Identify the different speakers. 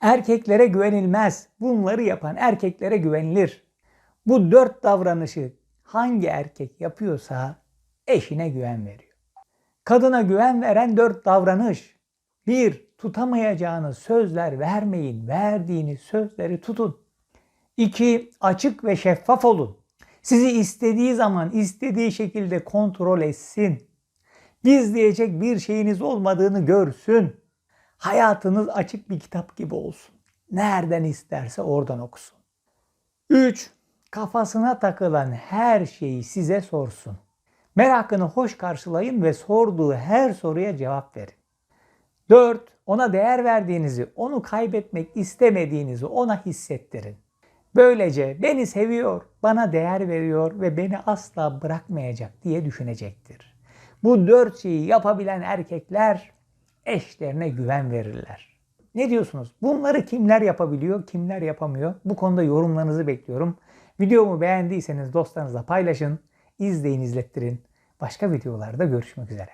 Speaker 1: Erkeklere güvenilmez. Bunları yapan erkeklere güvenilir. Bu dört davranışı hangi erkek yapıyorsa eşine güven veriyor. Kadına güven veren dört davranış. 1. Tutamayacağınız sözler vermeyin. Verdiğiniz sözleri tutun. 2. Açık ve şeffaf olun. Sizi istediği zaman istediği şekilde kontrol etsin. Gizleyecek bir şeyiniz olmadığını görsün. Hayatınız açık bir kitap gibi olsun. Nereden isterse oradan okusun. 3. Kafasına takılan her şeyi size sorsun. Merakını hoş karşılayın ve sorduğu her soruya cevap verin. 4. Ona değer verdiğinizi, onu kaybetmek istemediğinizi ona hissettirin. Böylece beni seviyor, bana değer veriyor ve beni asla bırakmayacak diye düşünecektir. Bu dört şeyi yapabilen erkekler eşlerine güven verirler. Ne diyorsunuz? Bunları kimler yapabiliyor, kimler yapamıyor? Bu konuda yorumlarınızı bekliyorum. Videomu beğendiyseniz dostlarınızla paylaşın, izleyin, izlettirin. Başka videolarda görüşmek üzere.